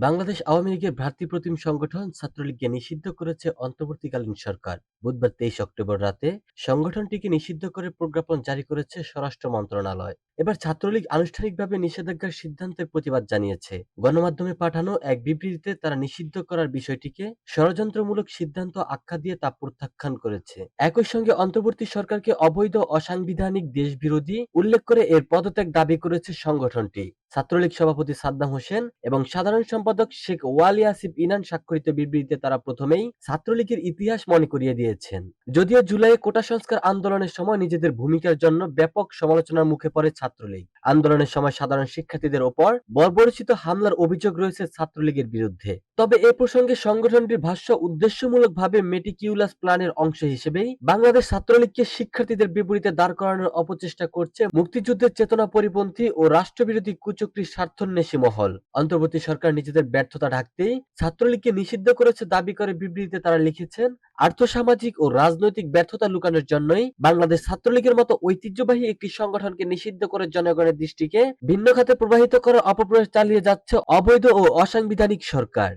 বাংলাদেশ আওয়ামী লীগের ভ্রাতৃপ্রতিম সংগঠন ছাত্রলীগকে নিষিদ্ধ করেছে অন্তর্বর্তীকালীন সরকার। বুধবার তেইশ অক্টোবর রাতে সংগঠনটিকে নিষিদ্ধ করে প্রজ্ঞাপন জারি করেছে স্বরাষ্ট্র মন্ত্রণালয়। এবার ছাত্রলীগ আনুষ্ঠানিকভাবে নিষেধাজ্ঞার সিদ্ধান্তের প্রতিবাদ জানিয়েছে। গণমাধ্যমে পাঠানো এক বিবৃতিতে তারা নিষিদ্ধ করার বিষয়টিকে ষড়যন্ত্রমূলক সিদ্ধান্ত আখ্যা দিয়ে তা প্রত্যাখ্যান করেছে। একই সঙ্গে অন্তর্বর্তী সরকারকে অবৈধ অসাংবিধানিক দেশবিরোধী উল্লেখ করে এর পদত্যাগ দাবি করেছে সংগঠনটি। ছাত্রলীগ সভাপতি সাদ্দাম হোসেন এবং সাধারণ সম্পাদক শেখ ওয়ালি আসিফ ইনান স্বাক্ষরিত বিবৃতিতে তারা প্রথমেই ছাত্রলীগের ইতিহাস মনে করিয়ে দিয়েছেন। যদিও জুলাইয়ে কোটা সংস্কার আন্দোলনের সময় নিজেদের ভূমিকার জন্য ব্যাপক সমালোচনার মুখে পড়ে ছাত্রলীগ। আন্দোলনের সময় সাধারণ শিক্ষার্থীদের ওপর বর্বরচিত হামলার অভিযোগ রয়েছে ছাত্রলীগের বিরুদ্ধে। তবে এ প্রসঙ্গে সংগঠনটির ভাষ্য, উদ্দেশ্যমূলকভাবে মেটিকিউলাস প্ল্যানের অংশ হিসেবেই বাংলাদেশ ছাত্রলীগকে শিক্ষার্থীদের বিপরীতে দাঁড় করানোর অপচেষ্টা করছে মুক্তিযুদ্ধের চেতনা পরিপন্থী ও রাষ্ট্রবিরোধী কুচক্রী স্বার্থন্বেষী মহল। অন্তর্বর্তী সরকার নিজেদের ব্যর্থতা ঢাকতেই ছাত্রলীগকে নিষিদ্ধ করেছে দাবি করে বিবৃতিতে তারা লিখেছেন, আর্থসামাজিক ও রাজনৈতিক ব্যর্থতা লুকানোর জন্যই বাংলাদেশ ছাত্রলীগের মতো ঐতিহ্যবাহী একটি সংগঠনকে নিষিদ্ধ করে জনগণের দৃষ্টিকে ভিন্ন খাতে প্রবাহিত করার অপপ্রয়াস চালিয়ে যাচ্ছে অবৈধ ও অসাংবিধানিক সরকার।